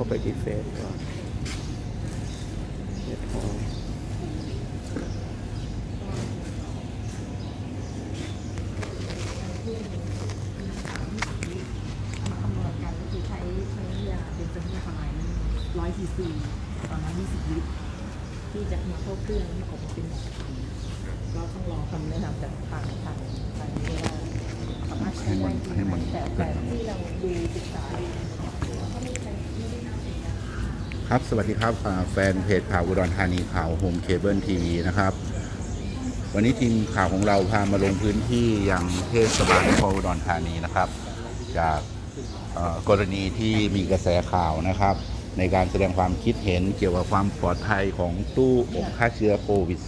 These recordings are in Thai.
เข้าไปที่เฟซก่อนเห็ดหอมคำนวณกันก็คือใช้ใช้ยาเป็นตัวนี้ประมาณร้อยซีซีตอนนั้นยี่สิบลิตรที่จะมาเข้าเครื่องให้ออกมาเป็นก็ต้องรอคำแนะนำจากทางทางทางนี้ว่าสามารถใช้ได้จริงให้ไหมัมนแต่แต่ที่เราดูศึกษาก็ไม่ใช่ไม่ได้น่าเป็นยา ครับสวัสดีครับแฟนเพจข่าวอุดรธานีข่าวโฮมเคเบิลทีวีนะครับ วันนี้ทีมข่าวของเราพามาลงพื้นที่ยังเทศบาลนครอุดรธานีนะครับ จากกรณีที่มีกระแสข่าวนะครับ ในการแสดงความคิดเห็นเกี่ยวกับความปลอดภัยของตู้อบฆ่าเชื้อโควิด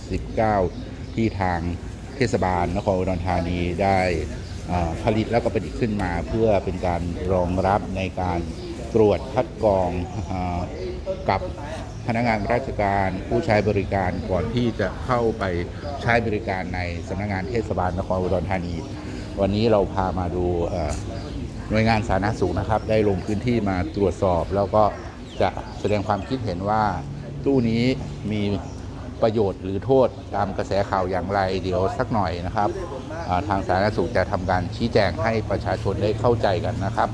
-19 ที่ทางเทศบาลนครอุดรธานีได้ผลิตแล้วก็ประดิษฐ์ขึ้นมาเพื่อเป็นการรองรับในการ ตรวจคัดกรองอกับพนักงานราชการผู้ใช้บริการก่อนที่จะเข้าไปใช้บริการในสำนักงานเทศบาลนครอุดรธานี วันนี้เราพามาดูหน่วยงานสาธารณสุขนะครับ ได้ลงพื้นที่มาตรวจสอบ แล้วก็จะแสดงความคิดเห็นว่าตู้นี้มีประโยชน์หรือโทษตามกระแสข่าวอย่างไร เดี๋ยวสักหน่อยนะครับ ทางสาธารณสุขจะทำการชี้แจงให้ประชาชนได้เข้าใจกันนะครับ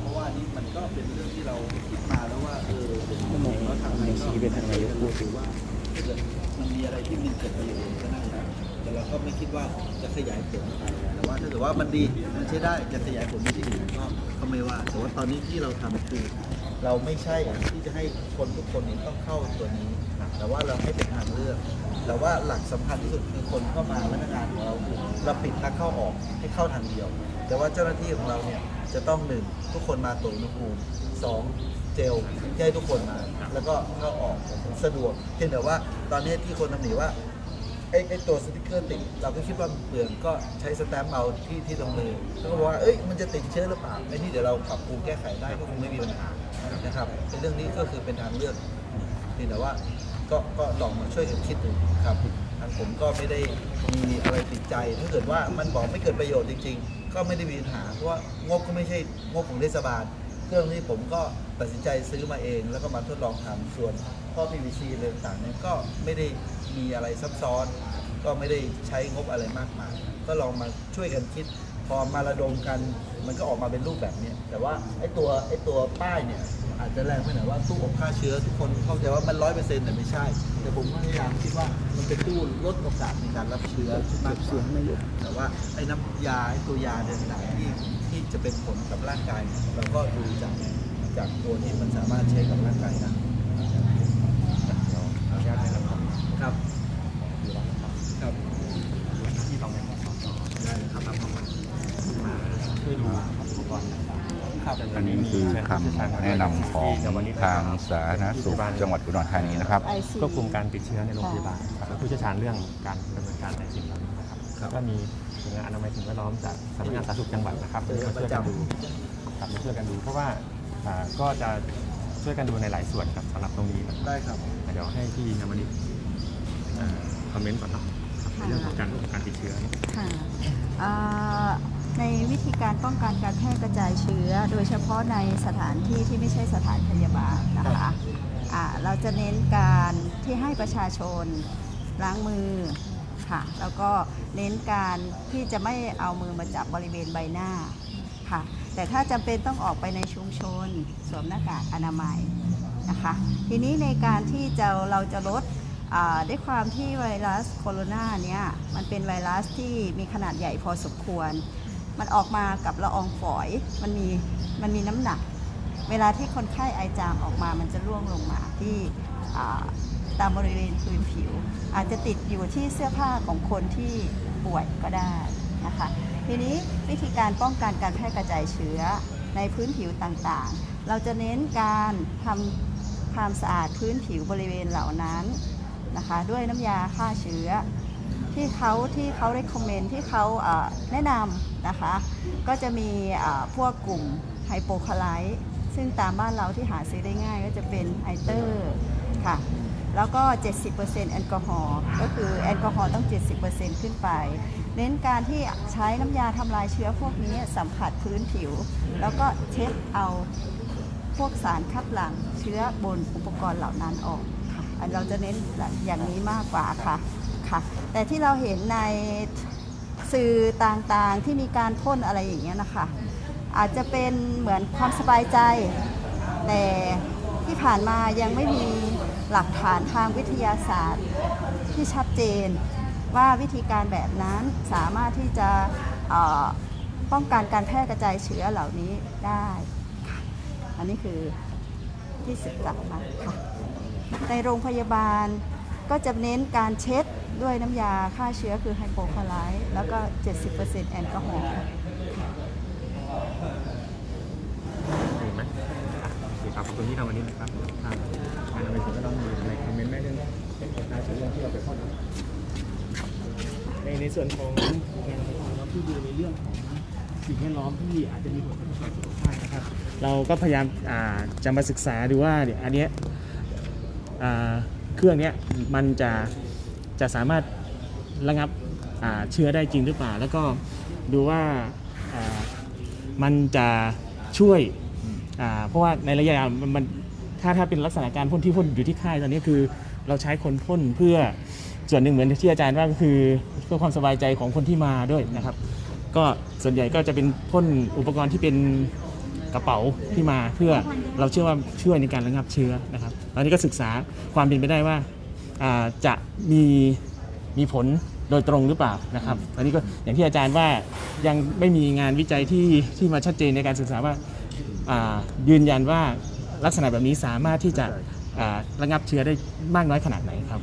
ทำไงในก็ชี้ไปทางนายกพูดอยู่ว่าถ้าเกิดมันมีอะไรที่มันเกิดประโยชน์ก็นั่นแหละแต่เราก็ไม่คิดว่าจะขยายผลไปแต่ว่าถ้าเกิดว่ามันดีมันใช้ได้จะขยายผลไปที่อื่นก็ก็ไม่ว่าแต่ว่าตอนนี้ที่เราทำคือ เราไม่ใช่ที่จะให้คนทุกคนเนี่ยต้องเข้าตัวนี้ แต่ว่าเราให้เป็นทางเลือกแต่ว่าหลักสำคัญที่สุดคือคนเข้ามาพนักงานของเราคือเราปิดทางเข้าออกให้เข้าทางเดียว แต่ว่าเจ้าหน้าที่ของเราเนี่ยจะต้องหนึ่งทุกคนมาตรวจอุณหภูมิสองเจลที่ให้ทุกคนมา แล้วก็เข้าออกสะดวกเพียงแต่ว่าตอนนี้ที่คนทำหนีว่าไอ้ไอ้ตัวสติกเกอร์ติดเราก็คิดว่าเปลืองก็ใช้สแตมป์เอาที่ที่ตรงมือแล้วก็บอกว่าเอ้ยมันจะติดเชื้อหรือเปล่าไอ้นี่เดี๋ยวเราปรับปรุงแก้ไขได้ก็คงไม่มีปัญหานะครับเป็นเรื่องนี้ก็คือเป็นทางเลือกเพียงแต่ว่าก็ก็ลองมาช่วยกันคิดดูครับทางผมก็ไม่ได้มีอะไรติดใจ ถ้าเกิดว่ามันบอกไม่เกิดประโยชน์จริง ๆ ก็ไม่ได้มีปัญหาเพราะว่างบก็ไม่ใช่งบของเทศบาล เครื่องนี้ผมก็ตัดสินใจซื้อมาเอง แล้วก็มาทดลองทำส่วนท่อ PVC อะไรต่างเนี่ยก็ไม่ได้มีอะไรซับซ้อน ก็ไม่ได้ใช้งบอะไรมากมาย ก็ลองมาช่วยกันคิด พอมาระดมกันมันก็ออกมาเป็นรูปแบบเนี้ยแต่ว่าไอ้ตัวไอ้ตัวป้ายเนี่ยอาจจะแรงไปหน่อยว่าตู้อบฆ่าเชื้อทุกคนเข้าใจว่ามันร้อยเปอร์เซ็นต์แต่ไม่ใช่ แต่ผมพยายามคิดว่ามันเป็นตู้ลดโอกาสในการรับเชื้อมากกเสียงว่าไม่หยุดแต่ว่าไอ้น้ำยาไอ้ตัวยาเนี่ยต่างที่ ที่จะเป็นผลกับร่างกายเนี่ยเราก็ดูจากจากตัวที่มันสามารถใช้กับร่างกายได้ครับครับที่ต้องไปขอสอบได้เลยครับมาช่วยดูอุปกรณ์ต่างครับๆอันนี้คือคำแนะนำของทางสาธารณสุขจังหวัดอุดรธานีนะครับ ควบคุมการติดเชื้อในโรงพยาบาลครับผู้เชี่ยวชาญเรื่องการดำเนินการในสิ่งเหล่านี้นะครับแล้วก็มี หน่วยงานอนามัยสิ่งแวดล้อมจากสำนักงานสาธารณสุขจังหวัดนะครับมาช่วยกันดูครับมาช่วยกันดู เพราะว่าอ่าก็จะช่วยกันดูในหลายส่วนครับสำหรับตรงนี้นะครับได้ครับ เดี๋ยวให้พี่นามนิตอ่าคอมเมนต์ก่อนเนาะครับในเรื่องของการควบคุมการติดเชื้อค่ะอ่าในวิธีการป้องกันการแพร่กระจายเชื้อ โดยเฉพาะในสถานที่ที่ไม่ใช่สถานพยาบาลนะคะอ่าเราจะเน้นการที่ให้ประชาชนล้างมือ ค่ะ แล้วก็เน้นการที่จะไม่เอามือมาจับบริเวณใบหน้าค่ะ แต่ถ้าจำเป็นต้องออกไปในชุมชน สวมหน้ากากอนามัยนะคะ ทีนี้ในการที่จะเราจะลดด้วยความที่ไวรัสโคโรนาเนี่ยมันเป็นไวรัสที่มีขนาดใหญ่พอสมควร มันออกมากับละอองฝอย มันมีมันมีน้ำหนัก เวลาที่คนไข้ไอจามออกมามันจะร่วงลงมาที่ ตามบริเวณพื้นผิว อาจจะติดอยู่ที่เสื้อผ้าของคนที่ป่วยก็ได้นะคะทีนี้วิธีการป้องกันการแพร่กระจายเชื้อในพื้นผิวต่างๆ เราจะเน้นการทำความสะอาดพื้นผิวบริเวณเหล่านั้นนะคะ ด้วยน้ำยาฆ่าเชื้อ ที่เขาที่เขาได้คอมเมนต์ที่เขาแนะนำนะคะ ก็จะมีพวกกลุ่มไฮโปคาไลท์ซึ่งตามบ้านเราที่หาซื้อได้ง่ายก็จะเป็นไอเตอร์ค่ะ แล้วก็ 70%แอลกอฮอล์ก็คือแอลกอฮอล์ต้อง 70%ขึ้นไป เน้นการที่ใช้น้ำยาทำลายเชื้อพวกนี้สัมผัสพื้นผิว แล้วก็เช็ดเอาพวกสารคัดหลั่งเชื้อบนอุปกรณ์เหล่านั้นออกค่ะอันเราจะเน้นอย่างนี้มากกว่าค่ะค่ะ แต่ที่เราเห็นในสื่อต่างๆที่มีการพ่นอะไรอย่างเงี้ยนะคะ อาจจะเป็นเหมือนความสบายใจ แต่ที่ผ่านมายังไม่มี หลักฐานทางวิทยาศาสตร์ที่ชัดเจน ว่าวิธีการแบบนั้นสามารถที่จะป้องกันการแพร่กระจายเชื้อเหล่านี้ได้ อันนี้คือที่ศึกษามาค่ะ ในโรงพยาบาลก็จะเน้นการเช็ดด้วยน้ำยาฆ่าเชื้อคือไฮโปคลอไรด์แล้วก็ 70%แอลกอฮอล์เห็นไหมอะโอเครับขอบคุณที่ทำวันนี้นะครับทางงานอนามัยสิ่งแว ส่วนของงานของเราที่ดูในเรื่องของสิ่งแวดล้อมที่อาจจะมีผลกระทบต่อสุขภาพนะครับ เราก็พยายามจะมาศึกษาดูว่าเนี่ยวอันเนี้ยเครื่องเนี้ยมันจะจะสามารถระงับเชื้อได้จริงหรือเปล่า แล้วก็ดูว่าามันจะช่วยเพราะว่าในระยะยาวมันมันถ้าถ้าเป็นลักษณะการพ่นที่พ่นอยู่ที่ค่ายตอนนี้คือ เราใช้คนพ่นเพื่อส่วนหนึ่งเหมือนที่อาจารย์ว่าก็คือ เพื่อความสบายใจของคนที่มาด้วยนะครับ ก็ส่วนใหญ่ก็จะเป็นพ่นอุปกรณ์ที่เป็นกระเป๋าที่มาเพื่อเราเชื่อว่าช่วยในการระงับเชื้อนะครับตอนนี้ก็ศึกษาความเป็นไปได้ว่าจะมีมีผลโดยตรงหรือเปล่านะครับตอนนี้ก็อย่างที่อาจารย์ว่ายังไม่มีงานวิจัยที่ที่มาชัดเจนในการศึกษาว่ายืนยันว่าลักษณะแบบนี้สามารถที่จะระงับเชื้อได้มากน้อยขนาดไหนครับ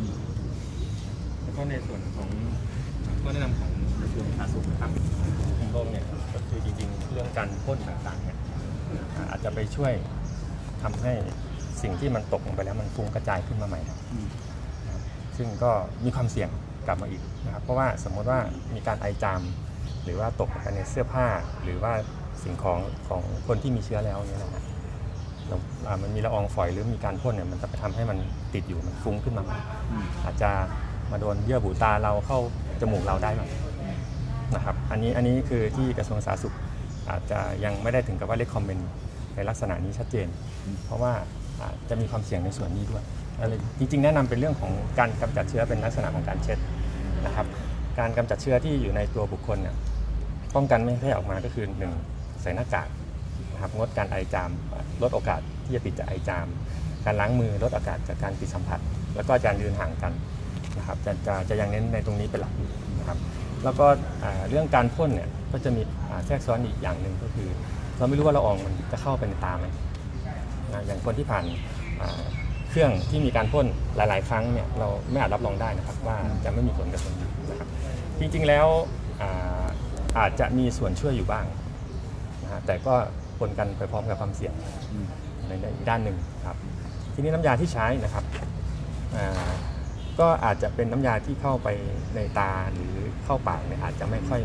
แล้วก็ในส่วน ข้อแนะนำของกระทรวงสาธารณสุขนะครับของโลกเนี่ยก็คือจริงๆ เรื่องการพ่นต่างๆเนี่ยอาจจะไปช่วยทำให้สิ่งที่มันตกลงไปแล้วมันฟุ้งกระจายขึ้นมาใหม่นะครับซึ่งก็มีความเสี่ยงกลับมาอีกนะครับ เพราะว่าสมมติว่ามีการไอจาม หรือว่าตกไปในเสื้อผ้า หรือว่าสิ่งของของคนที่มีเชื้อแล้วเนี่ยนะฮะมันมีละอองฝอยหรือมีการพ่นเนี่ยมันจะไปทำให้มันติดอยู่มันฟุ้งขึ้นมาใหม่อาจจะมาโดนเยื่อบุตาเราเข้า จมูกเราได้ไหมนะครับอันนี้อันนี้คือที่กระทรวงสาธารณสุขอาจจะยังไม่ได้ถึงกับว่าเลคคอมเมนต์ในลักษณะนี้ชัดเจน เพราะว่าอาจจะมีความเสี่ยงในส่วนนี้ด้วยอะไรจริงๆ แนะนำเป็นเรื่องของการกำจัดเชื้อเป็นลักษณะของการเช็ดนะครับการกำจัดเชื้อที่อยู่ในตัวบุคคลเนี่ยป้องกันไม่ให้ออกมาก็คือหนึ่งใส่หน้ากากนะครับงดการไอจามลดโอกาสที่จะติดจากไอจาม การล้างมือลดโอกาสจากการติดสัมผัส แล้วก็การยืนห่างกัน นะครับจะจะจะยังเน้นในตรงนี้เป็นหลักนะครับแล้วก็เรื่องการพ่นเนี่ยก็จะมีแทรกซ้อนอีกอย่างหนึ่งก็คือ เราไม่รู้ว่าละอองมันจะเข้าไปในตาไหมอย่างคนที่ผ่านเครื่องที่มีการพ่นหลาย ๆ ครั้งเนี่ยเราไม่อาจรับรองได้นะครับว่าจะไม่มีผลกับคนอื่นนะครับจริง ๆ แล้วอาจจะมีส่วนช่วยอยู่บ้างนะฮะแต่ก็ปนกันไปพร้อมกับความเสี่ยงในอีกด้านหนึ่งครับ ทีนี้น้ำยาที่ใช้นะครับ ก็อาจจะเป็นน้ำยาที่เข้าไปในตาหรือเข้าปากเนี่ยอาจจะไม่ค่อย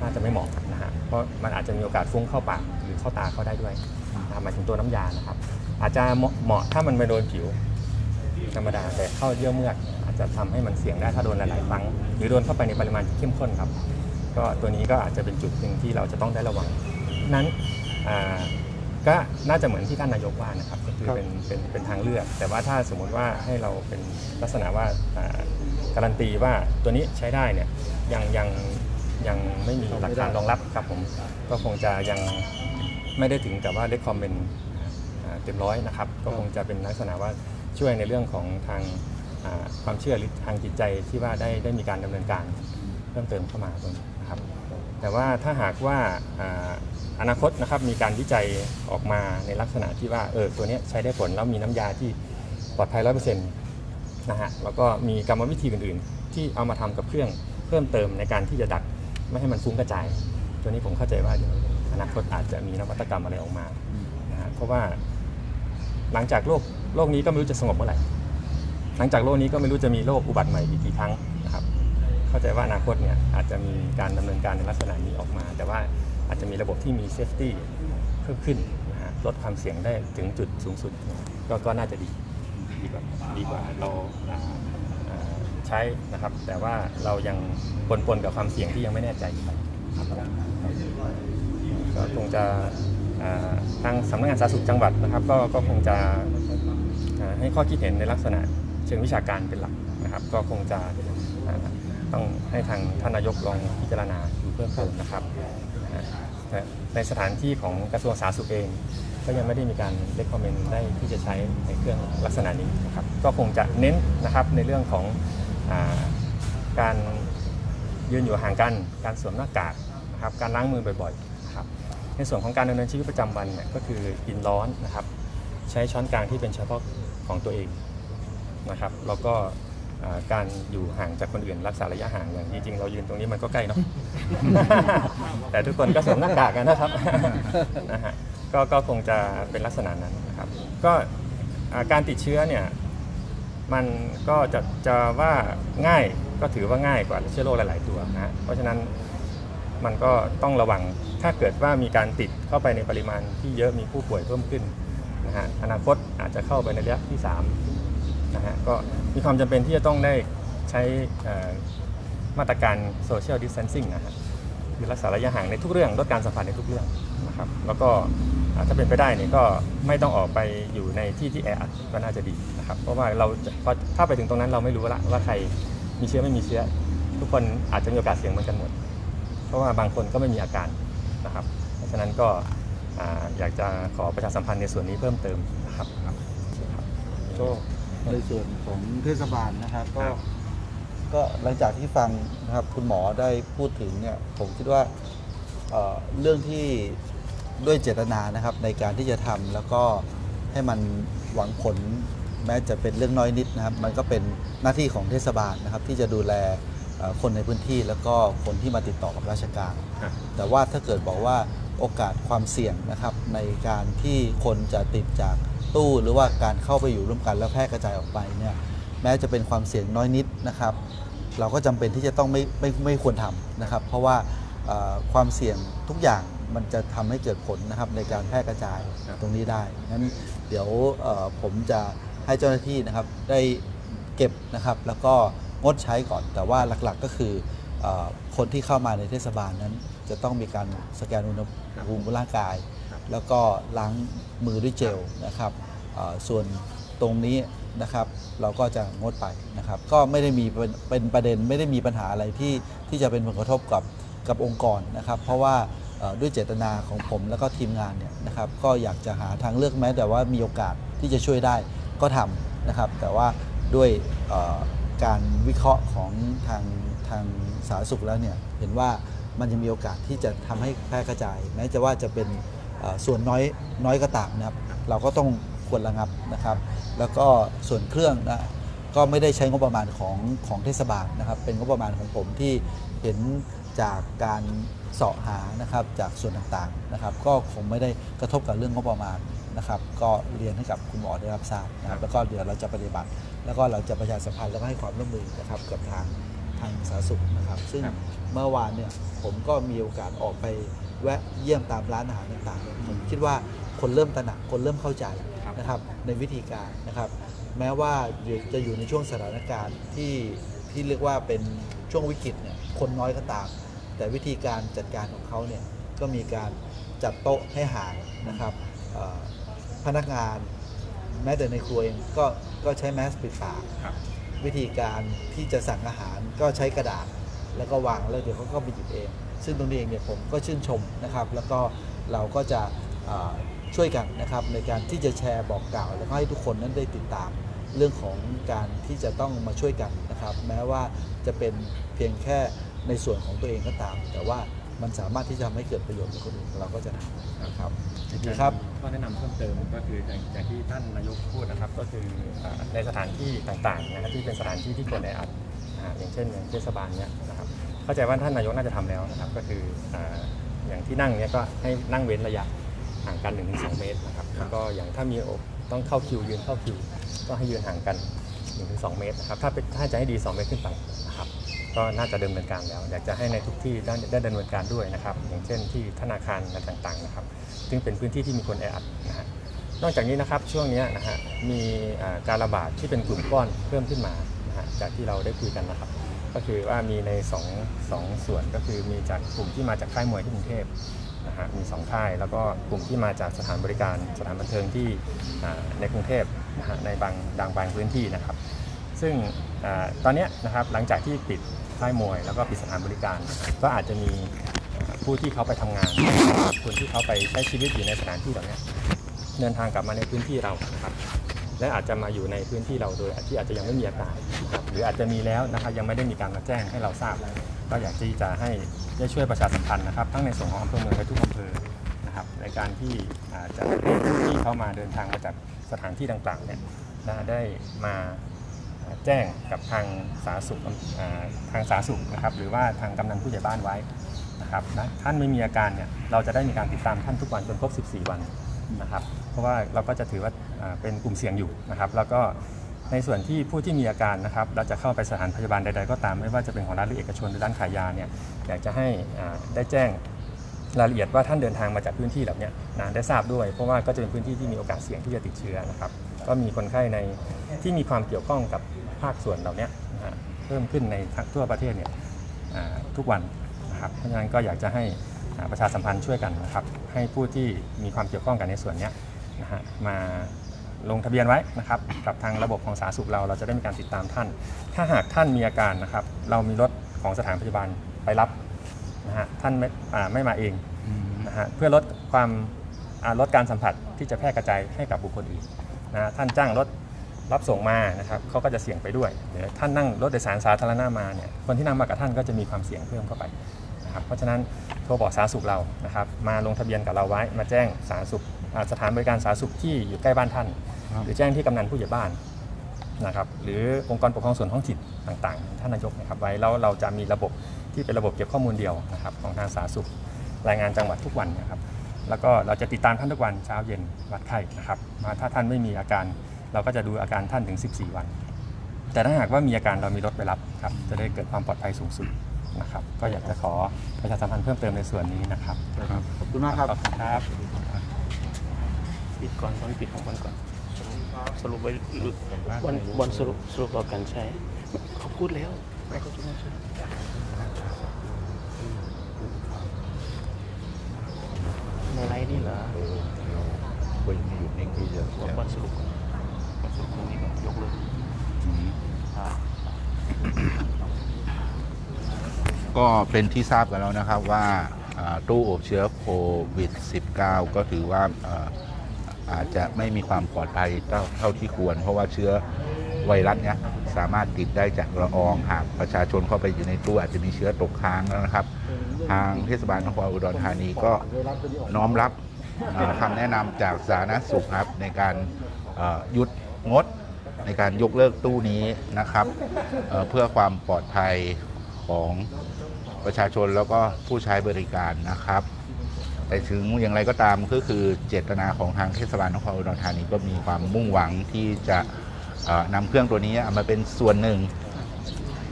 น่าจะไม่เหมาะนะฮะเพราะมันอาจจะมีโอกาสฟุ้งเข้าปากหรือเข้าตาเข้าได้ด้วยนะครับหมายถึงตัวน้ำยานะครับ อาจจะเหมาะถ้ามันไปโดนผิว ธรรมดาแต่เข้าเยื่อเมือกอาจจะทำให้มันเสี่ยงได้ถ้าโดนหลายๆครั้งหรือโดนเข้าไปในปริมาณที่เข้มข้นครับ ก็ตัวนี้ก็อาจจะเป็นจุดหนึ่งที่เราจะต้องได้ระวังนั้นก็น่าจะเหมือนที่ท่านนายกว่านะครับ คือเป็นเป็นเป็นทางเลือก แต่ว่าถ้าสมมุติว่าให้เราเป็นลักษณะว่าอ่าการันตีว่าตัวนี้ใช้ได้เนี่ยยังยังยังไม่มีหลักฐานรองรับครับผมก็คงจะยังไม่ได้ถึงกับว่าเลคคอมเมนเต็มร้อยนะครับ ก็คงจะเป็นลักษณะว่าช่วยในเรื่องของทางอ่าความเชื่อหรือทางจิตใจที่ว่าได้ได้มีการดำเนินการเพิ่มเติมเข้ามาตรงนี้นะครับ แต่ว่าถ้าหากว่า อนาคตนะครับมีการวิจัยออกมาในลักษณะที่ว่าเออตัวนี้ใช้ได้ผลแล้วมีน้ำยาที่ปลอดภัยร้อยเปอร์เซ็นต์นะฮะแล้วก็มีกรรมวิธีอื่นๆ ที่เอามาทำกับเครื่องเพิ่มเติมในการที่จะดักไม่ให้มันฟุ้งกระจาย ตัวนี้ผมเข้าใจว่าเดี๋ยวอนาคตอาจจะมีนวัตกรรมอะไรออกมานะฮะเพราะว่าหลังจากโลกโลกนี้ก็ไม่รู้จะสงบเมื่อไหร่หลังจากโลกนี้ก็ไม่รู้จะมีโรคอุบัติใหม่อีกกี่ครั้งนะครับ เข้าใจว่าอนาคตเนี่ยอาจจะมีการดำเนินการในลักษณะนี้ออกมา แต่ว่า อาจจะมีระบบที่มีเซฟตี้เพิ่มขึ้นนะฮะลดความเสี่ยงได้ถึงจุดสูงสุด ก็ก็น่าจะดีดีกว่าดีกว่าเราใช้นะครับ แต่ว่าเรายังปนปนๆกับความเสี่ยงที่ยังไม่แน่ใจอยู่ครับก็คงจะทางสำนักงานสาธารณสุขจังหวัดนะครับ ก็ก็คงจะให้ข้อคิดเห็นในลักษณะเชิงวิชาการเป็นหลักนะครับ ก็คงจะต้องให้ทางท่านนายกลองพิจารณาดูเพิ่มเติมนะครับ นะในสถานที่ของกระทรวงสาธารณสุขเอง ก็ยังไม่ได้มีการเล c ก m เมนได้ที่จะใช้ในเครื่องลักษณะนี้นะครับก็คงจะเน้นนะครับในเรื่องของอาการยืนอยู่ห่างกัน การสวมหน้ากากนะครับการล้างมือบ่อยๆนะครับในส่วนของการดำเนินชีวิตประจำวันเนี่ยก็คือกินร้อนนะครับ ใช้ช้อนกลางที่เป็นเฉพาะของตัวเองนะครับแล้วก็ การอยู่ห่างจากคนอื่นรักษาระยะห่างอย่างจริงๆเรายืนตรงนี้มันก็ใกล้เนาะ แต่ทุกคนก็สวมหน้ากากกันนะครับนะฮะก็ก็คงจะเป็นลักษณะนั้นนะครับ ก็อ่าการติดเชื้อเนี่ยมันก็จะจะว่าง่ายก็ถือว่าง่ายกว่าเชื้อโรคหลาย ๆ ตัวนะฮะเพราะฉะนั้นมันก็ต้องระวังถ้าเกิดว่ามีการติดเข้าไปในปริมาณที่เยอะมีผู้ป่วยเพิ่มขึ้นนะฮะอนาคตอาจจะเข้าไปในระยะที่ 3 นะฮะก็มีความจำเป็นที่จะต้องได้ใช้เอ่อมาตรการ social distancing นะฮะคือรักษาระยะห่างในทุกเรื่องลดการสัมผัสในทุกเรื่องนะครับแล้วก็อ่าถ้าเป็นไปได้เนี่ยก็ไม่ต้องออกไปอยู่ในที่ที่แออัดก็น่าจะดีนะครับ เพราะว่าเราจะพอถ้าไปถึงตรงนั้นเราไม่รู้ละว่าใครมีเชื้อไม่มีเชื้อ ทุกคนอาจจะมีโอกาสเสี่ยงเหมือนกันหมด เพราะว่าบางคนก็ไม่มีอาการนะครับ เพราะฉะนั้นก็อ่าอยากจะขอประชาสัมพันธ์ในส่วนนี้เพิ่มเติมนะครับครับครับก็ ในส่วนของเทศบาลนะครับก็ครับก็หลังจากที่ฟังนะครับคุณหมอได้พูดถึงเนี่ยผมคิดว่าเอ่อเรื่องที่ด้วยเจตนานะครับในการที่จะทำแล้วก็ให้มันหวังผลแม้จะเป็นเรื่องน้อยนิดนะครับมันก็เป็นหน้าที่ของเทศบาลนะครับที่จะดูแลเอ่อคนในพื้นที่แล้วก็คนที่มาติดต่อกับราชการ ครับ แต่ว่าถ้าเกิดบอกว่าโอกาสความเสี่ยงนะครับในการที่คนจะติดจาก ตู้ หรือว่าการเข้าไปอยู่ร่วมกันแล้วแพร่กระจายออกไปเนี่ยแม้จะเป็นความเสี่ยงน้อยนิดนะครับ เราก็จำเป็นที่จะต้องไม่ไม่ไม่ควรทำนะครับ เพราะว่าเอ่อความเสี่ยงทุกอย่างมันจะทำให้เกิดผลนะครับในการแพร่กระจายครับตรงนี้ได้งั้นเดี๋ยวเอ่อผมจะให้เจ้าหน้าที่นะครับได้เก็บนะครับ แล้วก็งดใช้ก่อน แต่ว่าหลักๆก็คือเออคนที่เข้ามาในเทศบาลนั้น จะต้องมีการสแกนอุณหภูมิร่างกายครับ แล้วก็ล้างมือด้วยเจลนะครับส่วนตรงนี้นะครับเราก็จะงดไปนะครับ ก็ไม่ได้มีเป็นประเด็นไม่ได้มีปัญหาอะไรที่ที่จะเป็นผลกระทบกับกับองค์กรนะครับ เพราะว่าด้วยเจตนาของผมแล้วก็ทีมงานเนี่ยนะครับ ก็อยากจะหาทางเลือกแม้ แต่ว่ามีโอกาสที่จะช่วยได้ก็ทำนะครับ แต่ว่าด้วยการวิเคราะห์ของทางทางสาธารณสุขแล้วเนี่ยเห็นว่ามันยังมีโอกาสที่จะทำให้แพร่กระจาย แม้จะว่าจะเป็น ส่วนน้อยน้อยก็ตามนะครับ เราก็ต้องควรระงับนะครับ แล้วก็ส่วนเครื่องนะก็ไม่ได้ใช้งบประมาณของของเทศบาลนะครับ เป็นงบประมาณของผมที่เห็นจากการเสาะหานะครับจากส่วนต่างๆนะครับ ก็คงไม่ได้กระทบกับเรื่องงบประมาณนะครับ ก็เรียนให้กับคุณหมอได้รับทราบนะครับ แล้วก็เดี๋ยวเราจะปฏิบัติ แล้วก็เราจะประชาสัมพันธ์แล้วก็ให้ความร่วมมือนะครับกับทางทางสาธารณสุขนะครับ ซึ่งครับเมื่อวานเนี่ยผมก็มีโอกาสออกไป แวะเยี่ยมตามร้านอาหารต่างๆเนี่ยผมคิดว่าคนเริ่มตระหนักคนเริ่มเข้าใจนะครับในวิธีการนะครับ แม้ว่าจะอยู่ในช่วงสถานการณ์ที่ที่เรียกว่าเป็นช่วงวิกฤตเนี่ยคนน้อยก็ตาม แต่วิธีการจัดการของเขาเนี่ยก็มีการจัดโต๊ะให้ห่างนะครับเอ่อพนักงานแม้แต่ในครัวเองก็ก็ใช้แมสปิดปากครับวิธีการที่จะสั่งอาหารก็ใช้กระดาษ แล้วก็วางแล้วเดี๋ยวเขาก็ไปหยิบเอง ซึ่งตรงนี้เองเนี่ยผมก็ชื่นชมนะครับ แล้วก็เราก็จะเอ่อช่วยกันนะครับในการที่จะแชร์บอกกล่าว แล้วก็ให้ทุกคนนั้นได้ติดตามเรื่องของการที่จะต้องมาช่วยกันนะครับ แม้ว่าจะเป็นเพียงแค่ในส่วนของตัวเองก็ตาม แต่ว่ามันสามารถที่จะทำให้เกิดประโยชน์กับคนอื่นเราก็จะทำนะครับดีครับข้อแนะนำเพิ่มเติมก็คืออย่างอย่างที่ท่านนายกพูดนะครับ ก็คืออ่าในสถานที่ต่างๆนะครับที่เป็นสถานที่ที่คนแออัดอ่าอย่างเช่นอย่างเทศบาลเนี่ยนะครับ เข้าใจว่าท่านนายกน่าจะทำแล้วนะครับก็คืออ่าอย่างที่นั่งเนี่ยก็ให้นั่งเว้นระยะห่างกัน1-2เมตรนะครับแล้วก็อย่างถ้ามีโอกต้องเข้าคิวยืนเข้าคิว ก็ให้ยืนห่างกัน1-2เมตรนะครับถ้าเป็นถ้าจะให้ดี 2 เมตรขึ้นไปนะครับก็น่าจะดำเนินการแล้ว อยากจะให้ในทุกที่ได้ได้ดำเนินการด้วยนะครับ อย่างเช่นที่ธนาคารอะไรต่างๆนะครับ ซึ่งเป็นพื้นที่ที่มีคนแออัดนะฮะนอกจากนี้นะครับช่วงนี้นะฮะมีอ่าการระบาดที่เป็นกลุ่มก้อนเพิ่มขึ้นมานะฮะจากที่เราได้คุยกันนะครับ ก็คือว่ามีในสองสองส่วนก็คือมีจากกลุ่มที่มาจากค่ายมวยที่กรุงเทพนะฮะมีสองค่าย แล้วก็กลุ่มที่มาจากสถานบริการสถานบันเทิงที่ในกรุงเทพนะฮะในบางดังบางพื้นที่นะครับ ซึ่งอตอนนี้นะครับหลังจากที่ปิดค่ายมวย แล้วก็ปิดสถานบริการ ก็อาจจะมีผู้ที่เขาไปทำงานคนที่เขาไปใช้ชีวิตอยู่ในสถานที่เหล่านี้เดินทางกลับมาในพื้นที่เรานะครับ และอาจจะมาอยู่ในพื้นที่เราโดยที่อาจจะยังไม่มีอาการนะครับหรืออาจจะมีแล้วนะครับยังไม่ได้มีการมาแจ้งให้เราทราบ ก็อยากที่จะให้ได้ช่วยประชาสัมพันธ์นะครับ ทั้งในส่วนของอำเภอเมืองและทุกอำเภอนะครับในการที่อาจจะให้ผู้ที่เข้ามาเดินทางมาจากสถานที่ต่างๆเนี่ยนะได้มาแจ้งกับทางสาธารณสุขทางสาธารณสุขนะครับ หรือว่าทางกำนันผู้ใหญ่บ้านไว้นะครับนะท่านไม่มีอาการเนี่ยเราจะได้มีการติดตามท่านทุกวันจนครบ 14 วัน นะครับ เพราะว่าเราก็จะถือว่าเป็นกลุ่มเสี่ยงอยู่นะครับ แล้วก็ในส่วนที่ผู้ที่มีอาการนะครับ เราจะเข้าไปสถานพยาบาลใดๆก็ตาม ไม่ว่าจะเป็นของรัฐหรือเอกชนหรือร้านขายยาเนี่ยอยากจะให้ได้แจ้งรายละเอียดว่าท่านเดินทางมาจากพื้นที่เหล่านี้นะได้ทราบด้วย เพราะว่าก็จะเป็นพื้นที่ที่มีโอกาสเสี่ยงที่จะติดเชื้อนะครับ ก็มีคนไข้ในที่มีความเกี่ยวข้องกับภาคส่วนเหล่านี้นะเพิ่มขึ้นในทั่วประเทศเนี่ยทุกวันนะครับเพราะฉะนั้นก็อยากจะให้ ประชาสัมพันธ์ช่วยกันนะครับให้ผู้ที่มีความเกี่ยวข้องกันในส่วนนี้นะฮะมาลงทะเบียนไว้นะครับกับทางระบบของสาธารณสุขเราเราจะได้มีการติดตามท่าน ถ้าหากท่านมีอาการนะครับเรามีรถของสถานพยาบาลไปรับนะฮะท่านไม่ไม่มาเองนะฮะเพื่อลดความลดการสัมผัสที่จะแพร่กระจายให้กับบุคคลอื่นนะฮะท่านจ้างรถรับส่งมานะครับเขาก็จะเสี่ยงไปด้วยหรือท่านนั่งรถโดยสารสาธารณะมาเนี่ยคนที่นั่งมากับท่านก็จะมีความเสี่ยงเพิ่มเข้าไป นะครับเพราะฉะนั้นโทรบอกสาธารณสุขเรานะครับมาลงทะเบียนกับเราไว้มาแจ้งสาธารณสุขอ่าสถานบริการสาธารณสุขที่อยู่ใกล้บ้านท่าน ครับ หรือแจ้งที่กำนันผู้ใหญ่บ้านนะครับหรือองค์กรปกครองส่วนท้องถิ่นต่างๆ ท่านนายกนะครับไว้แล้วเราจะมีระบบที่เป็นระบบเก็บข้อมูลเดียวนะครับของทางสาธารณสุขรายงานจังหวัดทุกวันนะครับแล้วก็เราจะติดตามท่านทุกวันเช้าเย็นวัดไข้นะครับมาถ้าท่านไม่มีอาการ เราก็จะดูอาการท่านถึง 14 วัน แต่ถ้าหากว่ามีอาการเรามีรถไปรับครับจะได้เกิดความปลอดภัยสูงสุด นะครับ ก็อยากจะขอประชาสัมพันธ์เพิ่มเติมในส่วนนี้นะครับครับ ขอบคุณมากครับ ขอบคุณครับปิดก่อนตอนปิดของวันก่อน สรุปไว้วันวันสรุปสรุปต่อกันใช้เขาพูดแล้วไม่เขาพูดแล้วใช่ในไลน์นี่เหรอบอกวันสรุปก่อนวันสรุปตรงนี้ก่อนยกเลยครับ ก็เป็นที่ทราบกันแล้วนะครับว่าตู้อบเชื้อโควิด -19 ก็ถือว่าอาจจะไม่มีความปลอดภัยเท่าเท่าที่ควร เพราะว่าเชื้อไวรัสเนี้ยสามารถติดได้จากละอองหากประชาชนเข้าไปอยู่ในตู้อาจจะมีเชื้อตกค้างแล้วนะครับ ทางเทศบาลนครอุดรธานีก็น้อมรับอ่าคำแนะนำจากสาธารณสุขครับในการหยุดงดในการยกเลิกตู้นี้นะครับเเพื่อความปลอดภัยของ ประชาชนแล้วก็ผู้ใช้บริการนะครับ แต่ถึงอย่างไรก็ตามก็คือเจตนาของทางเทศบาลนครอุดรธานีก็มีความมุ่งหวังที่จะนำเครื่องตัวนี้มาเป็นส่วนหนึ่ง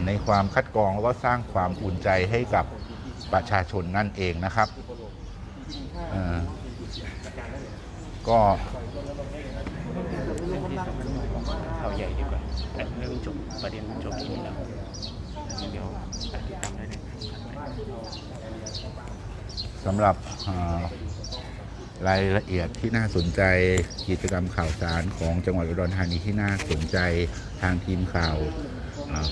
ในความคัดกรองแล้วก็สร้างความอุ่นใจให้กับประชาชนนั่นเองนะครับก็ข่าวใหญ่ดีกว่าแต่เรื่องจบประเด็นจบที่นี่แล้วเดี๋ยวติดตามได้เลย สำหรับรายละเอียดที่น่าสนใจกิจกรรมข่าวสารของจังหวัดอุดรธานีที่น่าสนใจทางทีมข่าว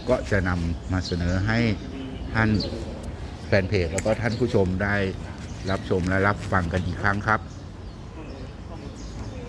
ก็จะนำมาเสนอให้ท่านแฟนเพจแล้วก็ท่านผู้ชมได้รับชมและรับฟังกันอีกครั้งครับ